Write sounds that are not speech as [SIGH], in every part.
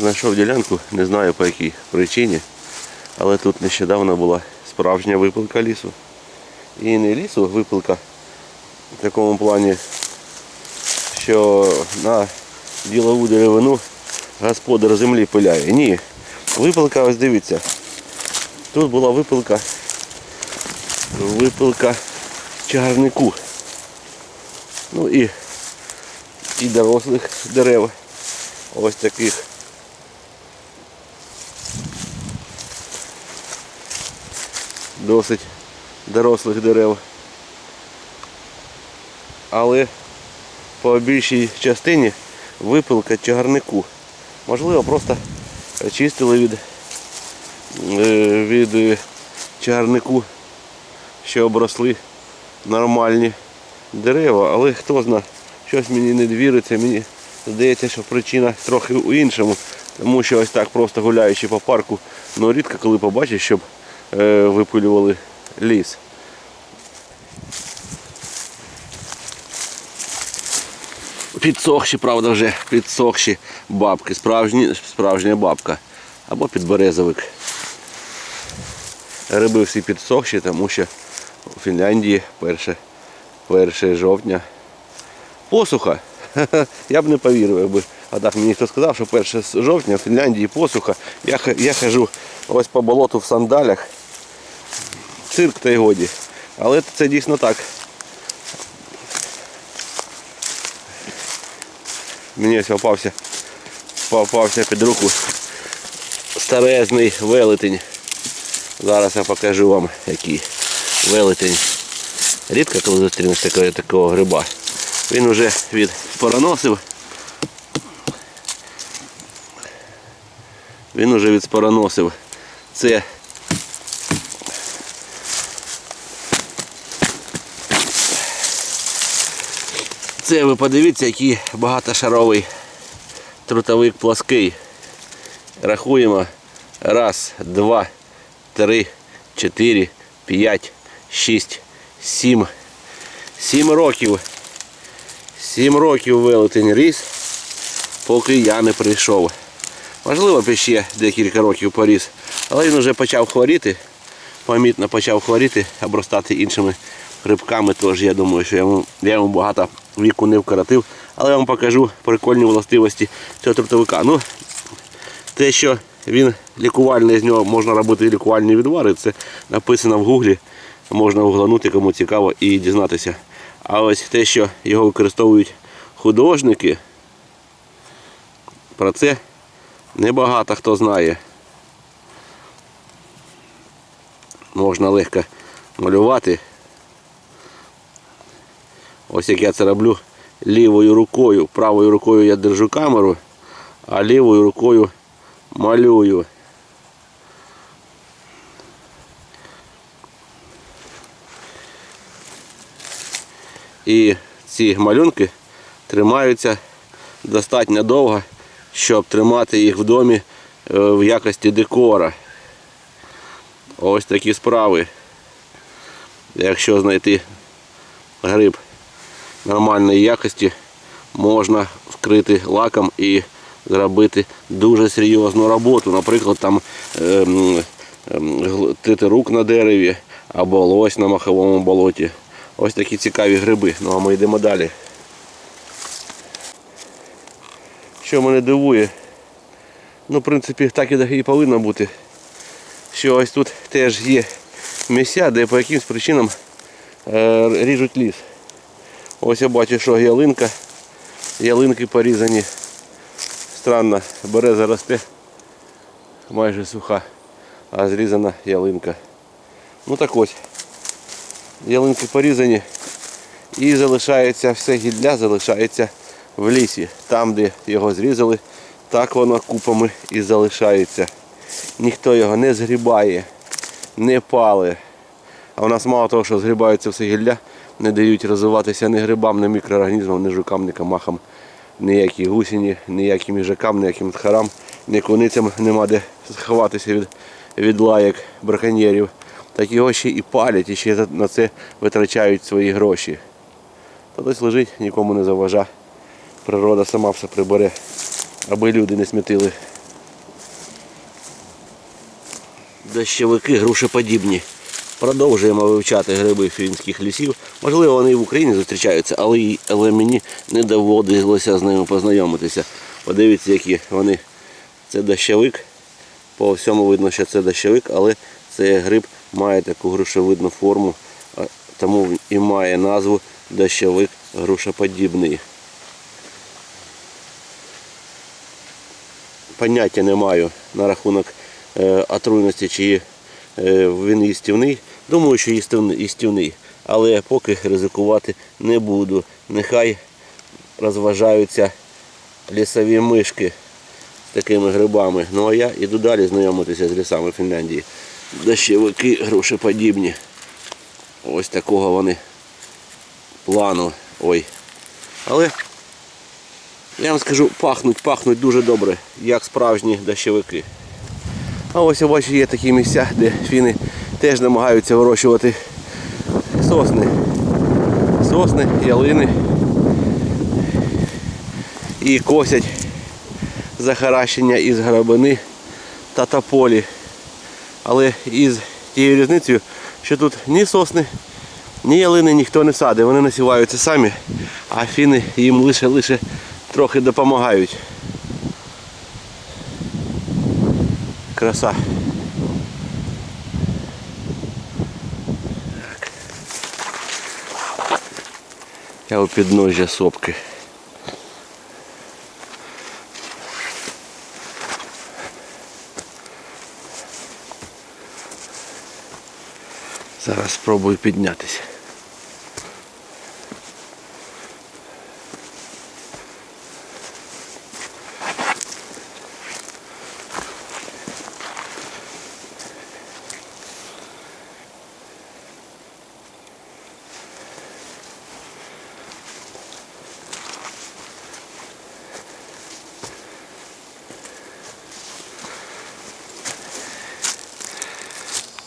Знайшов ділянку, не знаю по якій причині, але тут нещодавно була справжня випилка лісу. І не лісу, випилка в такому плані, що на ділову деревину господар землі пиляє. Ні. Випилка, ось дивіться. Тут була випилка. Випилка чагарнику. Ну і, і дорослих дерев. Ось таких. Досить дорослих дерев. Але по більшій частині випилка чагарнику. Можливо, просто чистили від, е, від е, чагарнику, що обросли нормальні дерева, але хто знає, щось мені не віриться, мені здається, що причина трохи у іншому, тому що ось так просто гуляючи по парку, ну рідко коли побачиш, щоб випилювали ліс. Підсохші, правда, вже підсохші бабки, справжні, справжня бабка або підберезовик. Риби всі підсохші, тому що у Фінляндії 1, 1 жовтня посуха. [LAUGHS] Я б не повірив, якби а так мені хто сказав, що 1 жовтня в Фінляндії посуха. Я, я хожу ось по болоту в сандалях. Цирк та й годі. Але це дійсно так. Мені ось попався, попався під руку старезний велетень. Зараз я покажу вам який велетень. Рідко коли зустрінеш такого, такого гриба. Він вже від спороносив. Він уже від спороносив. Це Це ви подивіться, який багатошаровий трутовик плоский. Рахуємо. Раз, два, три, чотири, п'ять, шість, сім. Сім років. Сім років велетень ріс, поки я не прийшов. Можливо, ще декілька років поріс, але він вже почав хворіти, помітно почав хворіти, обростати іншими грибками. Тож я думаю, що я йому, я йому багато віку не вкоротив. Але я вам покажу прикольні властивості цього трутовика. Ну, те, що він лікувальний, з нього можна робити лікувальні відвари, це написано в гуглі, можна углянути, кому цікаво, і дізнатися. А ось те, що його використовують художники, про це небагато хто знає. Можна легко малювати. Ось як я це роблю лівою рукою. Правою рукою я держу камеру, а лівою рукою малюю. І ці малюнки тримаються достатньо довго, щоб тримати їх в домі е, в якості декора. Ось такі справи. Якщо знайти гриб нормальної якості, можна вкрити лаком і зробити дуже серйозну роботу. Наприклад, там ем, ем, гл- титирук на дереві або лось на маховому болоті. Ось такі цікаві гриби. Ну а ми йдемо далі. Що мене дивує, ну, в принципі, так і і повинно бути. Що ось тут теж є місця, де по якимсь причинам е, ріжуть ліс. Ось я бачу, що ялинка, ялинки порізані. Странно, береза росте майже суха, а зрізана ялинка. Ну так ось. Ялинки порізані і залишається все гілля, залишається в лісі. Там, де його зрізали, так воно купами і залишається. Ніхто його не згрібає, не пале. А у нас мало того, що згрібаються все гілля, не дають розвиватися ні грибам, ні мікроорганізмам, ні жукам, ні камахам, ніякі гусіні, ніяким їжакам, ніяким тхарам, ні куницям нема де сховатися від від лаєк, браконьєрів. Так його ще і палять, і ще на це витрачають свої гроші. Та десь лежить, нікому не заважа. Природа сама все прибере, аби люди не смітили. Дощовики грушеподібні. Продовжуємо вивчати гриби фінських лісів. Можливо, вони і в Україні зустрічаються, але, але мені не доводилося з ними познайомитися. Подивіться, які вони. Це дощовик. По всьому видно, що це дощовик, але цей гриб має таку грушевидну форму, тому і має назву дощовик грушеподібний. Поняття не маю на рахунок е, отруйності, чи е, він їстівний. Думаю, що їстівний, але поки ризикувати не буду. Нехай розважаються лісові мишки з такими грибами. Ну а я іду далі знайомитися з лісами Фінляндії. Дощовики грушеподібні. Ось такого вони плану. Ой. Але я вам скажу, пахнуть, пахнуть дуже добре, як справжні дощовики. А ось я бачу, є такі місця, де фіни теж намагаються вирощувати сосни. Сосни, ялини. І косять захаращення із грабини та тополі. Але із тією різницею, що тут ні сосни, ні ялини ніхто не садить, вони насіваються самі, а фіни їм лише лише трохи допомагають. Краса. Я у підножжя сопки. Зараз спробую піднятися.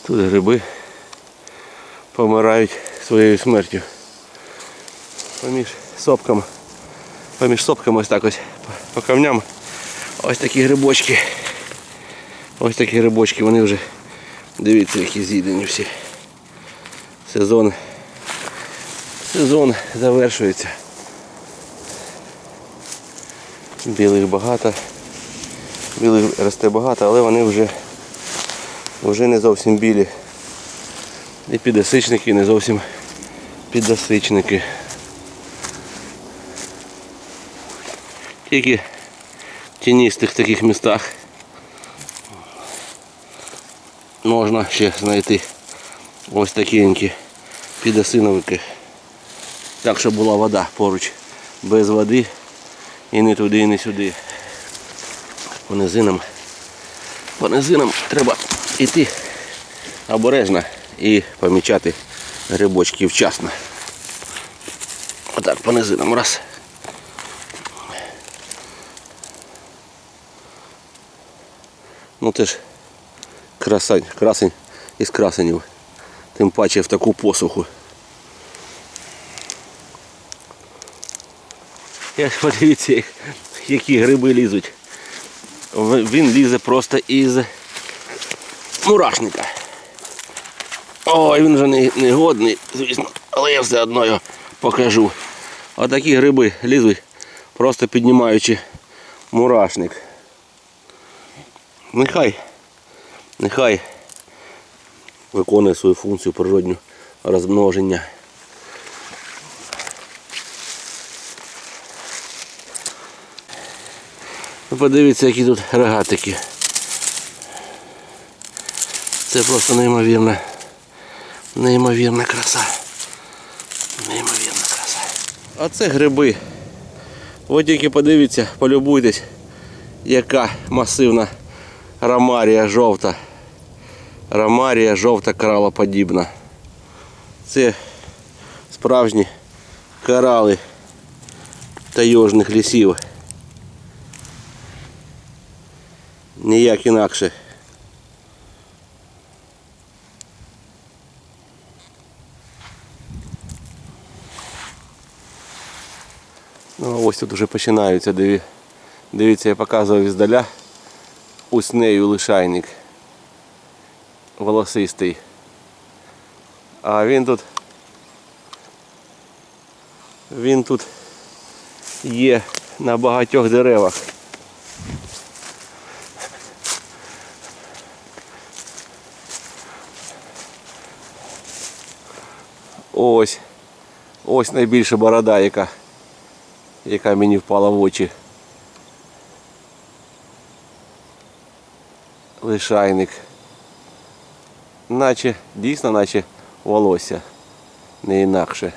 Тут гриби помирають своєю смертю. Поміж сопками. Поміж сопками ось так ось по, камням. Ось такі грибочки. Ось такі грибочки, вони вже дивіться, які з'їдені всі. Сезон. Сезон завершується. Білих багато. Білих росте багато, але вони вже, вже не зовсім білі. І підосичники, не зовсім підосичники. Тільки в тіністих таких містах можна ще знайти ось такенькі підосиновики. Так, щоб була вода поруч. Без води і не туди, і не сюди. По низинам. По низинам треба йти обережно і помічати грибочки вчасно. Отак по низинам раз. Ну це ж красень, красень із красенів. Тим паче в таку посуху. Я ж подивіться, які гриби лізуть. Він лізе просто із мурашника. Ой, він вже не, не годний, звісно, але я все одно його покажу. Отакі гриби лізуть, просто піднімаючи мурашник. Нехай, нехай виконує свою функцію природню розмноження. Подивіться, які тут рогатики. Це просто неймовірна, неймовірна краса. Неймовірна краса. А це гриби. От тільки подивіться, полюбуйтесь, яка масивна ромарія жовта. Ромарія жовта коралоподібна. Це справжні корали тайожних лісів. Ніяк інакше. Ну, ось тут вже починаються. Диві- Дивіться, я показував іздаля уснею лишайник. волосистий. А він тут. Він тут є на багатьох деревах. Ось. Ось найбільша борода, яка, яка мені впала в очі. Лишайник. Наче, дійсно, наче волосся. Не інакше.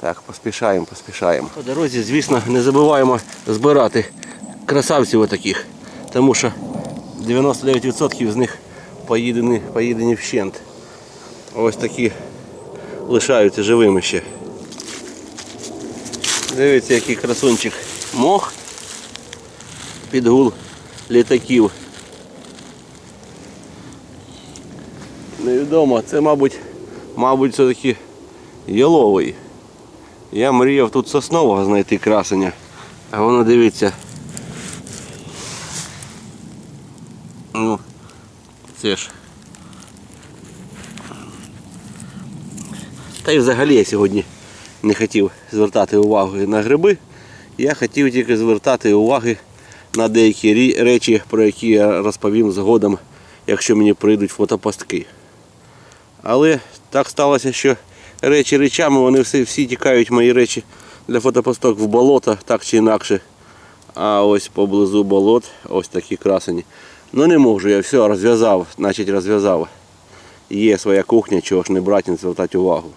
Так, поспішаємо, поспішаємо. По дорозі, звісно, не забуваємо збирати красавців отаких. Тому що 99% з них поїдені, поїдені вщент. Ось такі лишаються живими ще. Дивіться, який красунчик мох під гул літаків. Невідомо, це, мабуть, мабуть, все-таки яловий. Я мріяв тут соснового знайти красення. А воно дивіться. Ну, це ж. Та й взагалі я сьогодні не хотів звертати увагу на гриби. Я хотів тільки звертати уваги на деякі речі, про які я розповім згодом, якщо мені прийдуть фотопастки. Але так сталося, що речі речами, вони всі, всі тікають мої речі для фотопосток в болото, так чи інакше. А ось поблизу болот ось такі красені. Ну не можу, я все розв'язав, значить розв'язав. Є своя кухня, чого ж не брати, не звертати увагу.